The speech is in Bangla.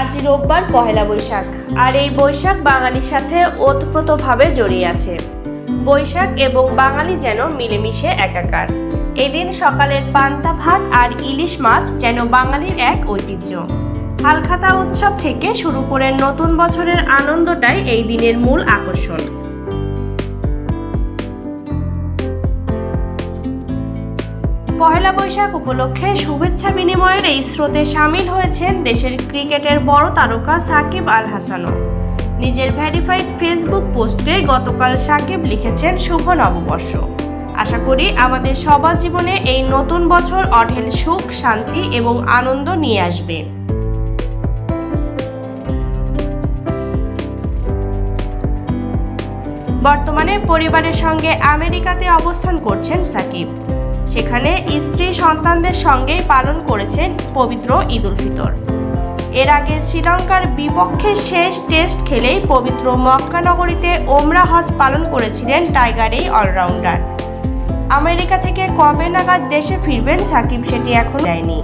আজ রোববার পহেলা বৈশাখ। আর এই বৈশাখ বাঙালির সাথে ওতপ্রোতভাবে জড়িয়ে আছে। বৈশাখ এবং বাঙালি যেন মিলেমিশে একাকার। এদিন সকালের পান্তা ভাত আর ইলিশ মাছ যেন বাঙালির এক ঐতিহ্য। হালখাতা উৎসব থেকে শুরু করে নতুন বছরের আনন্দটাই এই দিনের মূল আকর্ষণ। পহেলা বৈশাখ উপলক্ষে শুভেচ্ছা বিনিময়ের এই স্রোতে সামিল হয়েছেন দেশের ক্রিকেটের বড় তারকা সাকিব আল হাসানও। নিজের ভ্যারিফাইড ফেসবুক পোস্টে গতকাল সাকিব লিখেছেন, শুভ নববর্ষ। আশা করি আমাদের সবার জীবনে এই নতুন বছর অঢেল সুখ, শান্তি এবং আনন্দ নিয়ে আসবে। বর্তমানে পরিবারের সঙ্গে আমেরিকাতে অবস্থান করছেন সাকিব। সেখানে স্ত্রী সন্তানদের সঙ্গেই পালন করেছেন পবিত্র ঈদ উল ফিতর। এর আগে শ্রীলঙ্কার বিপক্ষে শেষ টেস্ট খেলেই পবিত্র মক্কানগরীতে ওমরা হজ পালন করেছিলেন টাইগার এই অলরাউন্ডার। আমেরিকা থেকে কবে নাগাদ দেশে ফিরবেন সাকিব সেটি এখন দেয়নি